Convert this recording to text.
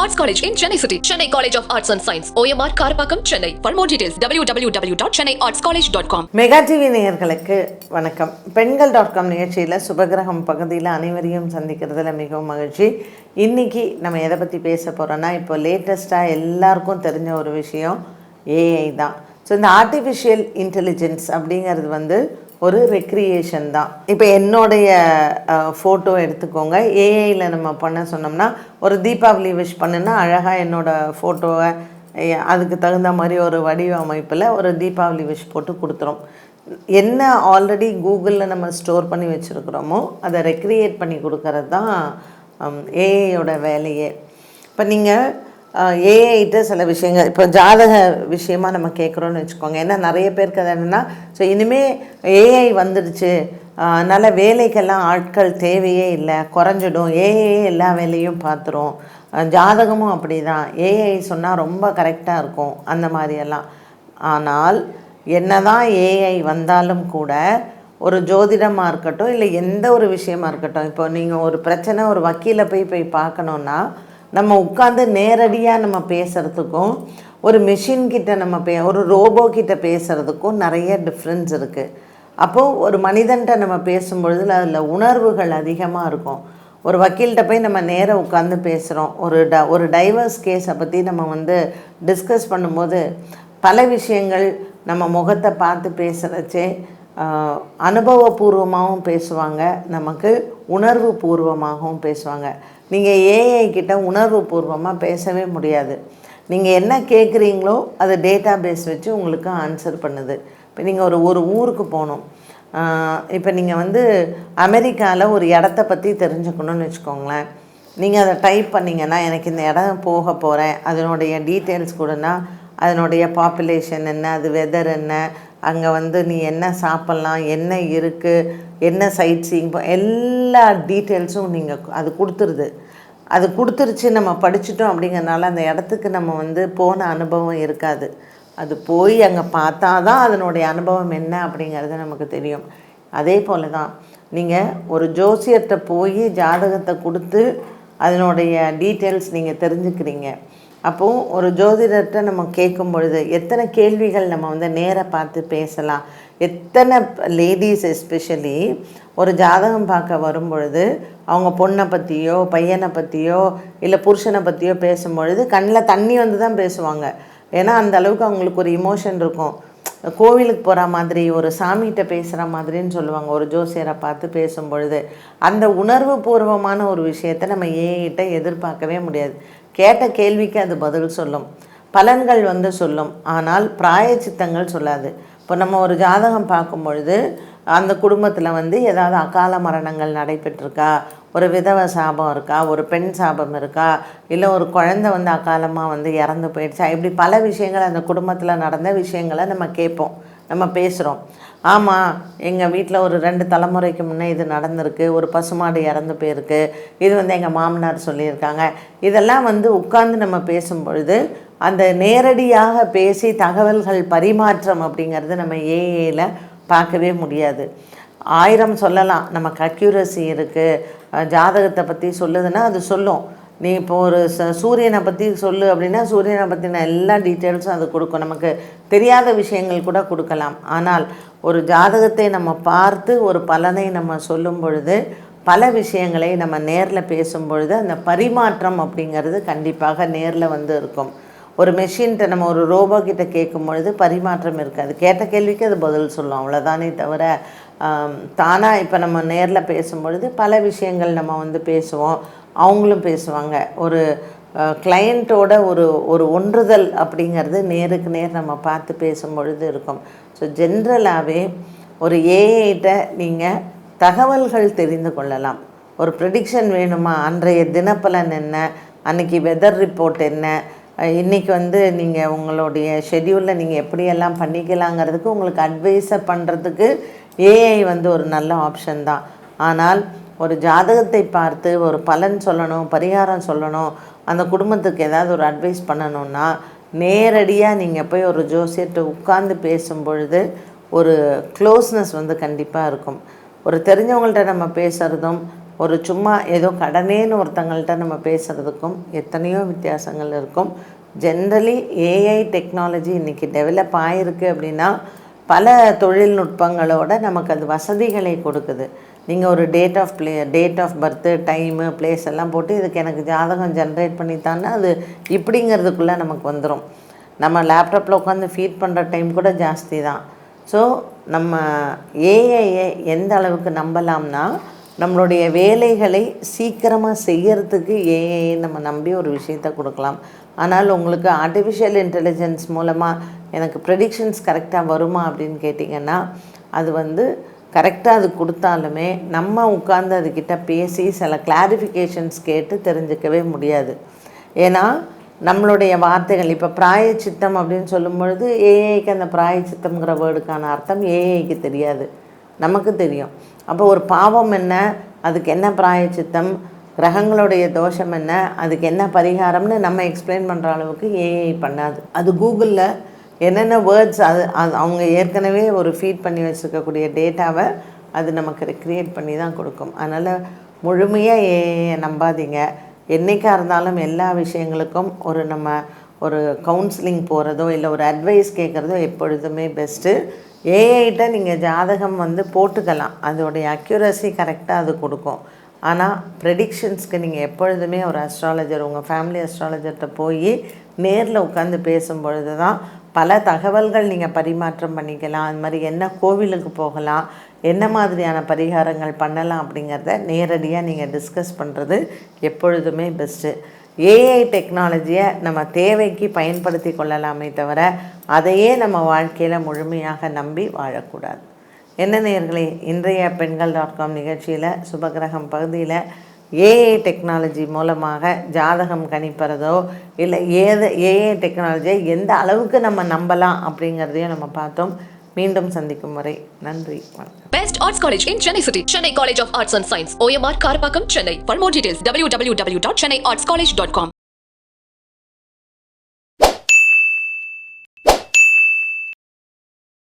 Arts College in Chennai City, Chennai College of Arts and Science, OMR Karapakam, Chennai. For more details, www.chennaiartscollege.com. Mega TV நேயர்களுக்கு வணக்கம். பெண்கள் dot com நிகழ்ச்சியில் சுபகிரகம் பகுதியில் அனைவரையும் சந்திக்கிறதுல மிகவும் மகிழ்ச்சி. இன்னைக்கு நம்ம எதை பற்றி பேச போகிறோன்னா இப்போ லேட்டஸ்ட்டாக எல்லாருக்கும் தெரிஞ்ச ஒரு விஷயம் ஏஐ தான். ஸோ இந்த ஆர்டிஃபிஷியல் இன்டெலிஜென்ஸ் அப்படிங்கிறது வந்து ஒரு ரெக்ரியேஷன் தான். இப்போ என்னுடைய ஃபோட்டோ எடுத்துக்கோங்க. ஏஐயில் நம்ம பண்ண சொன்னோம்னா ஒரு தீபாவளி விஷ் பண்ணுன்னா அழகாக என்னோட ஃபோட்டோவை அதுக்கு தகுந்த மாதிரி ஒரு வடிவமைப்பில் ஒரு தீபாவளி விஷ் போட்டு கொடுத்துரும் என்ன ஆல்ரெடி கூகுளில் நம்ம ஸ்டோர் பண்ணி வச்சுருக்குறோமோ அதை ரெக்ரியேட் பண்ணி கொடுக்கறது தான் ஏஐயோட வேலையே. இப்போ நீங்கள் ஏஐட்டு சில விஷயங்கள் இப்போ ஜாதக விஷயமாக நம்ம கேட்குறோன்னு வச்சுக்கோங்க. ஏன்னா நிறைய பேருக்கு அது என்னென்னா ஸோ இனிமேல் ஏஐ வந்துடுச்சு. அதனால் வேலைக்கெல்லாம் ஆட்கள் தேவையே இல்லை. குறைஞ்சிடும். ஏஐ எல்லா வேலையும் பார்த்துரும். ஜாதகமும் அப்படி தான் ஏஐ சொன்னால் ரொம்ப கரெக்டாக இருக்கும். அந்த மாதிரியெல்லாம். ஆனால் என்ன தான் ஏஐ வந்தாலும் கூட ஒரு ஜோதிடமாக இருக்கட்டும் இல்லை எந்த ஒரு விஷயமா இருக்கட்டும் இப்போ நீங்கள் ஒரு பிரச்சனை ஒரு வக்கீலை போய் போய் பார்க்கணுன்னா நம்ம உட்காந்து நேரடியாக நம்ம பேசுகிறதுக்கும் ஒரு மிஷின் கிட்ட நம்ம பே ஒரு ரோபோ கிட்ட பேசுகிறதுக்கும் நிறைய டிஃப்ரென்ஸ் இருக்குது அப்போது ஒரு மனிதன்கிட்ட நம்ம பேசும்பொழுது அதில் உணர்வுகள் அதிகமாக இருக்கும். ஒரு வக்கீல்கிட்ட போய் நம்ம நேராக உட்காந்து பேசுகிறோம் ஒரு ட ஒரு டைவர்ஸ் கேஸை பற்றி நம்ம வந்து டிஸ்கஸ் பண்ணும்போது பல விஷயங்கள் நம்ம முகத்தை பார்த்து பேசுகிறச்சே அனுபவபூர்வமாகவும் பேசுவாங்க. நமக்கு உணர்வு பூர்வமாகவும் பேசுவாங்க. நீங்கள் ஏஐ கிட்ட உணர்வு பூர்வமாக பேசவே முடியாது. நீங்கள் என்ன கேட்குறீங்களோ அது டேட்டா பேஸ் வச்சு உங்களுக்கு ஆன்சர் பண்ணுது. இப்போ நீங்கள் ஒரு ஒரு ஊருக்கு போகணும். இப்போ நீங்கள் வந்து அமெரிக்காவில் ஒரு இடத்த பற்றி தெரிஞ்சுக்கணும்னு வச்சுக்கோங்களேன். நீங்கள் அதை டைப் பண்ணிங்கன்னா எனக்கு இந்த இடம் போக போகிறேன் அதனுடைய டீட்டெயில்ஸ் கொடுனா அதனுடைய பாப்புலேஷன் என்ன அது வெதர் என்ன அங்கே வந்து நீ என்ன சாப்பிட்லாம் என்ன இருக்குது என்ன சைட் சீங் எல்லா டீட்டெயில்ஸும் நீங்கள் அது கொடுத்துருது. அது கொடுத்துருச்சு நம்ம படிச்சிட்டோம் அப்படிங்கறனால அந்த இடத்துக்கு நம்ம வந்து போன அனுபவம் இருக்காது. அது போய் அங்கே பார்த்தா தான் அதனுடைய அனுபவம் என்ன அப்படிங்கிறது நமக்கு தெரியும். அதே போல தான் நீங்கள் ஒரு ஜோசியர்கிட்ட போய் ஜாதகத்தை கொடுத்து அதனுடைய டீட்டெயில்ஸ் நீங்கள் தெரிஞ்சுக்கிறீங்க. அப்போது ஒரு ஜோதிடர்கிட்ட நம்ம கேட்கும் பொழுது எத்தனை கேள்விகள் நம்ம வந்து நேராக பார்த்து பேசலாம். எத்தனை லேடிஸ் எஸ்பெஷலி ஒரு ஜாதகம் பார்க்க வரும் பொழுது அவங்க பொண்ணை பற்றியோ பையனை பற்றியோ இல்லை புருஷனை பற்றியோ பேசும்பொழுது கண்ணில் தண்ணி வந்து தான் பேசுவாங்க. ஏன்னா அந்த அளவுக்கு அவங்களுக்கு ஒரு இமோஷன் இருக்கும். கோவிலுக்கு போகிற மாதிரி ஒரு சாமிகிட்ட பேசுகிற மாதிரின்னு சொல்லுவாங்க. ஒரு ஜோசியரை பார்த்து பேசும் பொழுது அந்த உணர்வு பூர்வமான ஒரு விஷயத்தை நம்ம ஏகிட்ட எதிர்பார்க்கவே முடியாது. கேட்ட கேள்விக்கு அது பதில் சொல்லும். பலன்கள் வந்து சொல்லும். ஆனால் பிராயச்சித்தங்கள் சொல்லாது. இப்போ நம்ம ஒரு ஜாதகம் பார்க்கும் பொழுது அந்த குடும்பத்தில் வந்து ஏதாவது அகால மரணங்கள் நடைபெற்றிருக்கா? ஒரு விதவ சாபம் இருக்கா? ஒரு பெண் சாபம் இருக்கா? இல்லை ஒரு குழந்தை வந்து அகாலமாக வந்து இறந்து போயிடுச்சா? இப்படி பல விஷயங்கள் அந்த குடும்பத்தில் நடந்த விஷயங்களை நம்ம கேட்போம். நம்ம பேசுகிறோம் ஆமாம் எங்கள் வீட்டில் ஒரு ரெண்டு தலைமுறைக்கு முன்னே இது நடந்திருக்கு. ஒரு பசுமாடு இறந்து போயிருக்கு. இது வந்து எங்கள் மாமனார் சொல்லியிருக்காங்க. இதெல்லாம் வந்து உட்காந்து நம்ம பேசும் பொழுது அந்த நேரடியாக பேசி தகவல்கள் பரிமாற்றம் அப்படிங்கிறது நம்ம ஏஏல பார்க்கவே முடியாது. ஆயிரம் சொல்லலாம். நமக்கு அக்யூரசி இருக்குது ஜாதகத்தை பற்றி சொல்லுதுன்னா அது சொல்லும். நீ இப்போ ஒரு ச சூரியனை பற்றி சொல்லு அப்படின்னா சூரியனை பற்றின எல்லா டீட்டெயில்ஸும் அது கொடுக்கும். நமக்கு தெரியாத விஷயங்கள் கூட கொடுக்கலாம். ஆனால் ஒரு ஜாதகத்தை நம்ம பார்த்து ஒரு பலனை நம்ம சொல்லும் பொழுது பல விஷயங்களை நம்ம நேரில் பேசும் பொழுது அந்த பரிமாற்றம் அப்படிங்கிறது கண்டிப்பாக நேரில் வந்து இருக்கும். ஒரு மெஷின்கிட்ட நம்ம ஒரு ரோபோ கிட்ட கேட்கும் பொழுது பரிமாற்றம் இருக்காது கேட்ட கேள்விக்கு அது பதில் சொல்லும். அவ்வளோதானே தவிர தானாக இப்போ நம்ம நேரில் பேசும்பொழுது பல விஷயங்கள் நம்ம வந்து பேசுவோம். அவங்களும் பேசுவாங்க. ஒரு கிளையண்ட்டோட ஒரு ஒரு ஒன்றுதல் அப்படிங்கிறது நேருக்கு நேர் நம்ம பார்த்து பேசும்பொழுது இருக்கும். ஸோ ஜென்ரலாகவே ஒரு ஏஐட்ட நீங்கள் தகவல்கள் தெரிந்து கொள்ளலாம். ஒரு ப்ரெடிக்ஷன் வேணுமா? அன்றைய தினப்பலன் என்ன? அன்றைக்கி வெதர் ரிப்போர்ட் என்ன? இன்றைக்கி வந்து நீங்கள் உங்களுடைய ஷெட்யூலில் நீங்கள் எப்படியெல்லாம் பண்ணிக்கலாங்கிறதுக்கு உங்களுக்கு அட்வைஸை பண்ணுறதுக்கு ஏஐ வந்து ஒரு நல்ல ஆப்ஷன் தான். ஆனால் ஒரு ஜாதகத்தை பார்த்து ஒரு பலன் சொல்லணும் பரிகாரம் சொல்லணும் அந்த குடும்பத்துக்கு ஏதாவது ஒரு அட்வைஸ் பண்ணணும்னா நேரடியாக நீங்கள் போய் ஒரு ஜோசியர்கிட்ட உட்கார்ந்து பேசும் பொழுது ஒரு க்ளோஸ்னஸ் வந்து கண்டிப்பாக இருக்கும். ஒரு தெரிஞ்சவங்கள்ட்ட நம்ம பேசுகிறதும் ஒரு சும்மா ஏதோ கடனேன்னு ஒருத்தங்கள்ட்ட நம்ம பேசுகிறதுக்கும் எத்தனையோ வித்தியாசங்கள் இருக்கும். ஜென்ரலி ஏஐ டெக்னாலஜி இன்றைக்கி டெவலப் ஆகிருக்கு அப்படின்னா பல தொழில்நுட்பங்களோட நமக்கு அது வசதிகளை கொடுக்குது. நீங்கள் ஒரு date of play date of birth time place எல்லாம் போட்டு இதுக்கு எனக்கு ஜாதகம் ஜென்ரேட் பண்ணித்தான்னா அது இப்படிங்கிறதுக்குள்ளே நமக்கு வந்துடும் நம்ம லேப்டாப்பில் உட்காந்து ஃபீட் பண்ணுற டைம் கூட ஜாஸ்தி தான். ஸோ நம்ம ஏஐயை எந்த அளவுக்கு நம்பலாம்னா நம்மளுடைய வேலைகளை சீக்கிரமாக செய்கிறதுக்கு ஏஐ நம்ம நம்பி ஒரு விஷயத்தை கொடுக்கலாம். ஆனால் உங்களுக்கு ஆர்டிஃபிஷியல் இன்டெலிஜென்ஸ் மூலமாக எனக்கு ப்ரெடிக்ஷன்ஸ் கரெக்டாக வருமா அப்படின்னு கேட்டிங்கன்னா அது வந்து கரெக்டாக அது கொடுத்தாலுமே நம்ம உட்காந்து அதுக்கிட்ட பேசி சில கிளாரிஃபிகேஷன்ஸ் கேட்டு தெரிஞ்சுக்கவே முடியாது. ஏன்னா நம்மளுடைய வார்த்தைகள் இப்போ பிராயச்சித்தம் அப்படின்னு சொல்லும் பொழுது ஏஐக்கு அந்த பிராயச்சித்தம்ங்கிற வேர்டுக்கான அர்த்தம் ஏஐக்கு தெரியாது. நமக்கு தெரியும். அப்போ ஒரு பாவம் என்ன? அதுக்கு என்ன பிராயச்சித்தம்? கிரகங்களுடைய தோஷம் என்ன? அதுக்கு என்ன பரிகாரம்னு நம்ம எக்ஸ்பிளைன் பண்ணுற அளவுக்கு ஏஐ பண்ணாது. அது கூகுளில் என்னென்ன வேர்ட்ஸ் அது அது அவங்க ஏற்கனவே ஒரு ஃபீட் பண்ணி வச்சுருக்கக்கூடிய டேட்டாவை அது நமக்கு க்ரியேட் பண்ணி தான் கொடுக்கும். அதனால் முழுமையாக ஏஐயை நம்பாதீங்க. என்றைக்காக இருந்தாலும் எல்லா விஷயங்களுக்கும் ஒரு நம்ம ஒரு கவுன்சிலிங் போகிறதோ இல்லை ஒரு அட்வைஸ் கேட்குறதோ எப்பொழுதுமே பெஸ்ட்டு ஏஐட்ட நீங்கள் ஜாதகம் வந்து போட்டுக்கலாம். அதோடைய அக்யூரஸி கரெக்டாக அது கொடுக்கும். ஆனால் ப்ரெடிக்ஷன்ஸ்க்கு நீங்கள் எப்பொழுதுமே ஒரு அஸ்ட்ராலஜர் உங்கள் ஃபேமிலி அஸ்ட்ராலஜர்கிட்ட போய் நேரில் உட்காந்து பேசும் பொழுது தான் பல தகவல்கள் நீங்கள் பரிமாற்றம் பண்ணிக்கலாம். அது மாதிரி என்ன கோவிலுக்கு போகலாம் என்ன மாதிரியான பரிகாரங்கள் பண்ணலாம் அப்படிங்கிறத நேரடியாக நீங்கள் டிஸ்கஸ் பண்ணுறது எப்பொழுதுமே பெஸ்ட்டு ஏஐ டெக்னாலஜியை நம்ம தேவைக்கு பயன்படுத்தி கொள்ளலாமே தவிர அதையே நம்ம வாழ்க்கையில் முழுமையாக நம்பி வாழக்கூடாது. என்ன நேர்களே இன்றைய பெண்கள் டாட் காம் நிகழ்ச்சியில் சுபகிரகம் பகுதியில் ஏஐ டெக்னாலஜி மூலமாக ஜாதகம் கணிப்பறதோ இல்லை ஏது ஏஐ டெக்னாலஜியை எந்த அளவுக்கு நம்ம நம்பலாம் அப்படிங்கிறதையும் நம்ம பார்த்தோம். மீண்டும் சந்திக்கும் வரை நன்றி வணக்கம் best arts college in Chennai city Chennai college of arts and science OMR Karapakkam Chennai for more details W W W dot Chennai arts college dot com